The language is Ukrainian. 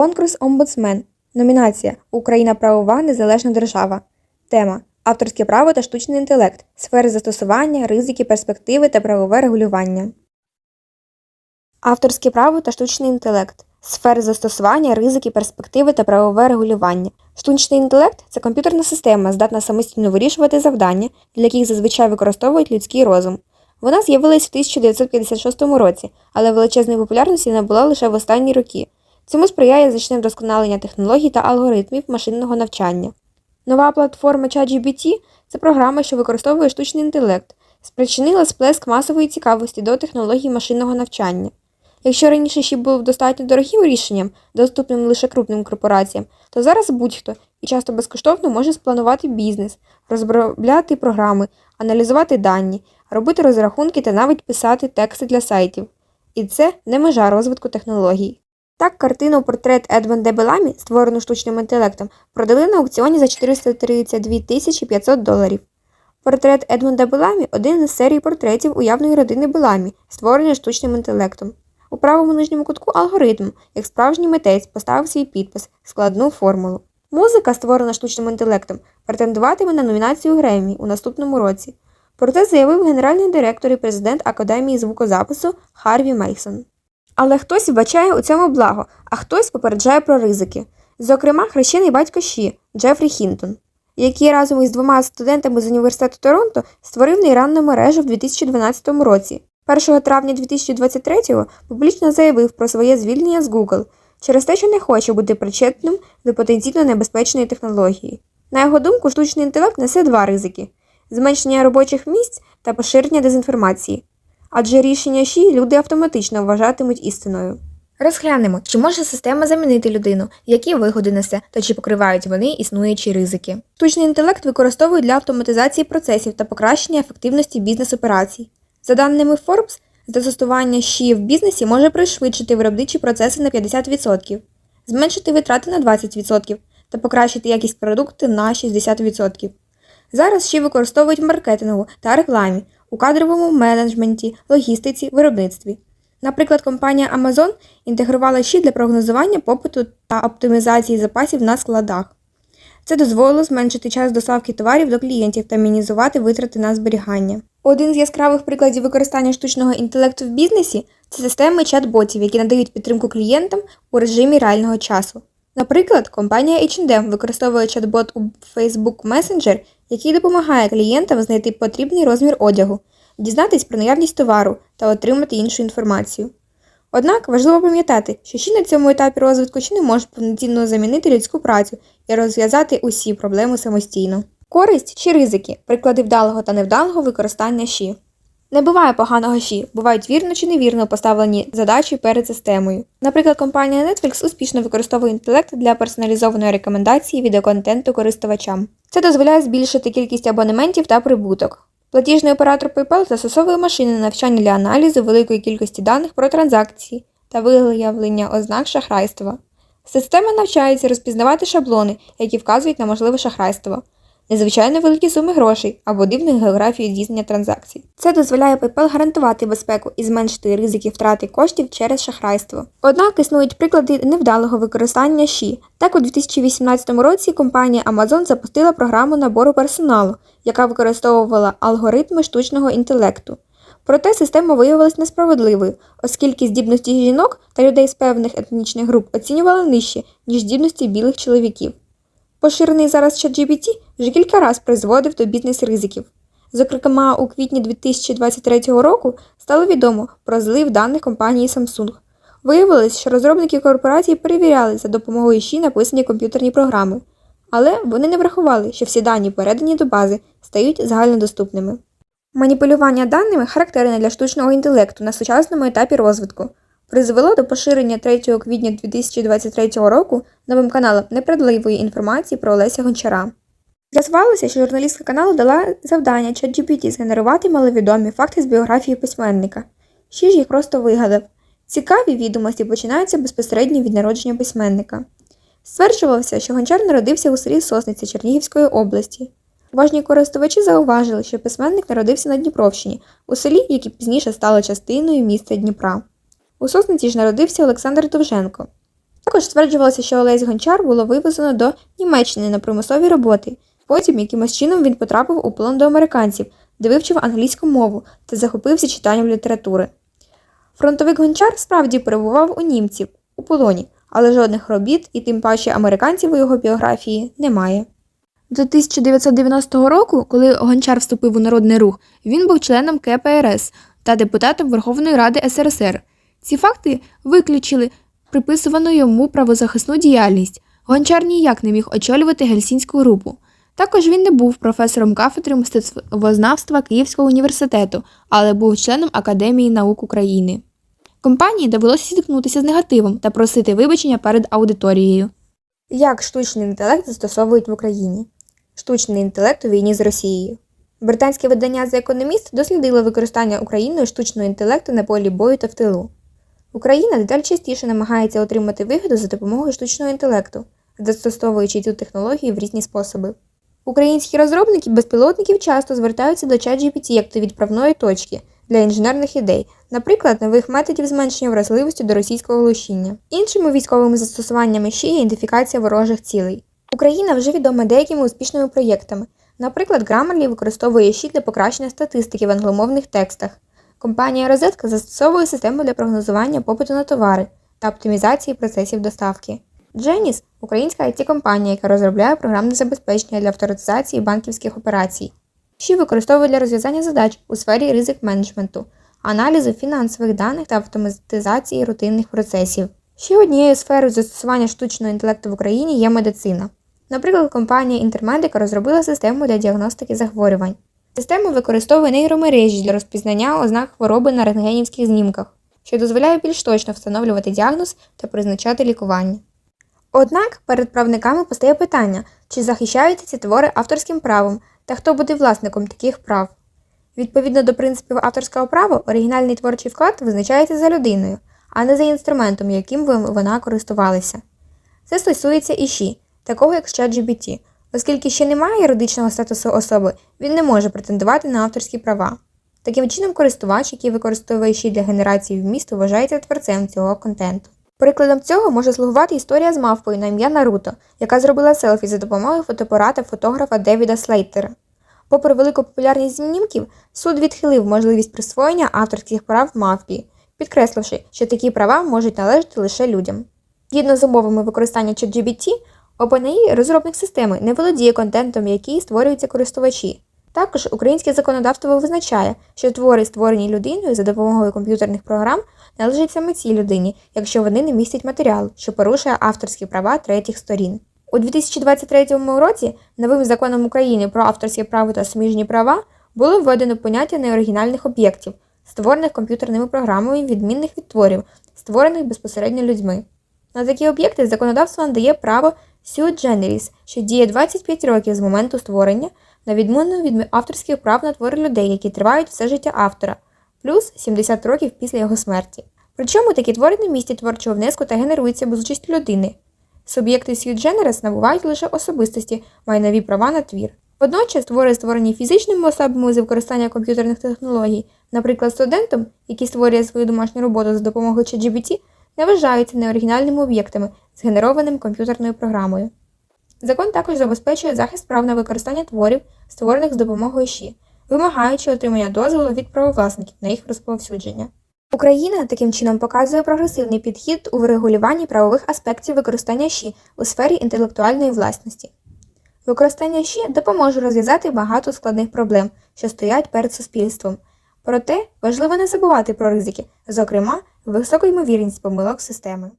Конкурс Омбудсмен. Номінація Україна правова незалежна держава. Тема Авторське право та штучний інтелект. Сфери застосування, ризики, перспективи та правове регулювання. Авторське право та штучний інтелект. Сфери застосування, ризики, перспективи та правове регулювання. Штучний інтелект це комп'ютерна система, здатна самостійно вирішувати завдання, для яких зазвичай використовують людський розум. Вона з'явилась в 1956 році, але величезної популярності набула лише в останні роки. Цьому сприяє значне вдосконалення технологій та алгоритмів машинного навчання. Нова платформа ChatGPT – це програма, що використовує штучний інтелект, спричинила сплеск масової цікавості до технологій машинного навчання. Якщо раніше ще був достатньо дорогим рішенням, доступним лише крупним корпораціям, то зараз будь-хто і часто безкоштовно може спланувати бізнес, розробляти програми, аналізувати дані, робити розрахунки та навіть писати тексти для сайтів. І це не межа розвитку технологій. Так, картину портрет Едван де Беламі, створену штучним інтелектом, продали на аукціоні за 432 тисячі 500 доларів. Портрет Едмунда Беламі – один із серій портретів уявної родини Беламі, створений штучним інтелектом. У правому нижньому кутку алгоритм, як справжній митець, поставив свій підпис, складну формулу. Музика, створена штучним інтелектом, претендуватиме на номінацію Греммі у наступному році. Про це заявив генеральний директор і президент Академії звукозапису Харві Мейсон. Але хтось вбачає у цьому благо, а хтось попереджає про ризики. Зокрема, хрещений батько Ші Джефрі Хінтон, який разом із двома студентами з університету Торонто створив нейронну мережу в 2012 році. 1 травня 2023-го публічно заявив про своє звільнення з Google через те, що не хоче бути причетним до потенційно небезпечної технології. На його думку, штучний інтелект несе два ризики: зменшення робочих місць та поширення дезінформації. Адже рішення ШІ люди автоматично вважатимуть істиною. Розглянемо, чи може система замінити людину, які вигоди несе та чи покривають вони існуючі ризики. Штучний інтелект використовують для автоматизації процесів та покращення ефективності бізнес-операцій. За даними Forbes, застосування ЩІ в бізнесі може пришвидшити виробничі процеси на 50%, зменшити витрати на 20% та покращити якість продукту на 60%. Зараз ЩІ використовують в маркетингу та рекламі, у кадровому менеджменті, логістиці, виробництві. Наприклад, компанія Amazon інтегрувала ЩІ для прогнозування попиту та оптимізації запасів на складах. Це дозволило зменшити час доставки товарів до клієнтів та мінімізувати витрати на зберігання. Один з яскравих прикладів використання штучного інтелекту в бізнесі це системи чат-ботів, які надають підтримку клієнтам у режимі реального часу. Наприклад, компанія H&M використовує чат-бот у Facebook Messenger, який допомагає клієнтам знайти потрібний розмір одягу, дізнатись про наявність товару та отримати іншу інформацію. Однак важливо пам'ятати, що ще на цьому етапі розвитку чи не можуть повноцінно замінити людську працю і розв'язати усі проблеми самостійно. Користь чи ризики приклади вдалого та невдалого використання ЩІ. Не буває поганого ЩІ, бувають вірно чи невірно поставлені задачі перед системою. Наприклад, компанія Netflix успішно використовує інтелект для персоналізованої рекомендації відеоконтенту користувачам. Це дозволяє збільшити кількість абонементів та прибуток. Платіжний оператор PayPal застосовує машини навчання для аналізу великої кількості даних про транзакції та виявлення ознак шахрайства. Система навчається розпізнавати шаблони, які вказують на можливе шахрайство, незвичайно великі суми грошей або дивну географію здійснення транзакцій. Це дозволяє PayPal гарантувати безпеку і зменшити ризики втрати коштів через шахрайство. Однак існують приклади невдалого використання ЩІ. Так, у 2018 році компанія Amazon запустила програму набору персоналу, яка використовувала алгоритми штучного інтелекту. Проте система виявилась несправедливою, оскільки здібності жінок та людей з певних етнічних груп оцінювали нижче, ніж здібності білих чоловіків. Поширений зараз ChatGPT вже кілька разів призводив до бізнес-ризиків. Зокрема, у квітні 2023 року стало відомо про злив даних компанії Samsung. Виявилось, що розробники корпорації перевіряли за допомогою ЩІ написані комп'ютерні програми, але вони не врахували, що всі дані, передані до бази, стають загальнодоступними. Маніпулювання даними характерне для штучного інтелекту на сучасному етапі розвитку. Призвело до поширення 3 квітня 2023 року новим каналом неправдивої інформації про Олеся Гончара. З'ясувалося, що журналістка каналу дала завдання ChatGPT згенерувати маловідомі факти з біографії письменника. Ще ж їх просто вигадав. Цікаві відомості починаються безпосередньо від народження письменника. Стверджувалося, що гончар народився у селі Сосниця Чернігівської області. Важні користувачі зауважили, що письменник народився на Дніпровщині, у селі, яке пізніше стало частиною міста Дніпра. У Сосниці ж народився Олександр Довженко. Також стверджувалося, що Олесь Гончар було вивезено до Німеччини на примусові роботи. Потім якимось чином він потрапив у полон до американців, де вивчив англійську мову та захопився читанням літератури. Фронтовик Гончар справді перебував у німців у полоні, але жодних робіт і тим паче американців у його біографії немає. До 1990 року, коли Гончар вступив у народний рух, він був членом КПРС та депутатом Верховної Ради СРСР. Ці факти виключили приписувану йому правозахисну діяльність. Гончар ніяк не міг очолювати гельсінську групу. Також він не був професором кафедри мистецтвознавства Київського університету, але був членом Академії наук України. Компанії довелося зіткнутися з негативом та просити вибачення перед аудиторією. Як штучний інтелект застосовують в Україні? Штучний інтелект у війні з Росією. Британське видання The Economist дослідило використання Україною штучного інтелекту на полі бою та в тилу. Україна дедалі частіше намагається отримати вигоду за допомогою штучного інтелекту, застосовуючи цю технологію в різні способи. Українські розробники безпілотників часто звертаються до ChatGPT як до відправної точки для інженерних ідей, наприклад, нових методів зменшення вразливості до російського глушіння. Іншими військовими застосуваннями ще є ідентифікація ворожих цілей. Україна вже відома деякими успішними проєктами. Наприклад, Grammarly використовує щит для покращення статистики в англомовних текстах. Компанія Розетка застосовує систему для прогнозування попиту на товари та оптимізації процесів доставки. Genis – українська it компанія яка розробляє програмне забезпечення для автоматизації банківських операцій. Ще використовує для розв'язання задач у сфері ризик менеджменту, аналізу фінансових даних та автоматизації рутинних процесів. Ще однією сферою застосування штучного інтелекту в Україні є медицина. Наприклад, компанія Intermedica розробила систему для діагностики захворювань. Система використовує нейромережі для розпізнання ознак хвороби на рентгенівських знімках, що дозволяє більш точно встановлювати діагноз та призначати лікування. Однак перед правниками постає питання, чи захищаються ці твори авторським правом та хто буде власником таких прав. Відповідно до принципів авторського права, оригінальний творчий вклад визначається за людиною, а не за інструментом, яким вона користувалася. Це стосується і ШІ, такого як ChatGPT, оскільки ще немає юридичного статусу особи, він не може претендувати на авторські права. Таким чином, користувач, який використовує ШІ для генерації вмісту, вважається творцем цього контенту. Прикладом цього може слугувати історія з мавпою на ім'я Наруто, яка зробила селфі за допомогою фотоапарата фотографа Девіда Слейтера. Попри велику популярність знімків, суд відхилив можливість присвоєння авторських прав мавпі, підкресливши, що такі права можуть належати лише людям. Згідно з умовами використання ChatGPT, OpenAI, розробник системи, не володіє контентом, який створюються користувачі. Також українське законодавство визначає, що твори, створені людиною за допомогою комп'ютерних програм, належать саме цій людині, якщо вони не містять матеріал, що порушує авторські права третіх сторін. У 2023 році новим законом України про авторське право та суміжні права було введено поняття неоригінальних об'єктів, створених комп'ютерними програмами відмінних від творів, створених безпосередньо людьми. На такі об'єкти законодавство надає право sui generis, що діє 25 років з моменту створення, на відміну від авторських прав на твори людей, які тривають все життя автора, плюс 70 років після його смерті. Причому такі твори не містять творчого внеску та генеруються без участі людини. Суб'єкти generis набувають лише особистості, майнові права на твір. Водночас твори, створені фізичними особами з використання комп'ютерних технологій, наприклад, студентом, який створює свою домашню роботу за допомогою ChatGPT, не вважаються неоригінальними об'єктами, згенерованими комп'ютерною програмою. Закон також забезпечує захист прав на використання творів, створених з допомогою ЩІ, вимагаючи отримання дозволу від правовласників на їх розповсюдження. Україна таким чином показує прогресивний підхід у врегулюванні правових аспектів використання ЩІ у сфері інтелектуальної власності. Використання ЩІ допоможе розв'язати багато складних проблем, що стоять перед суспільством. Проте важливо не забувати про ризики, зокрема, високу ймовірність помилок системи.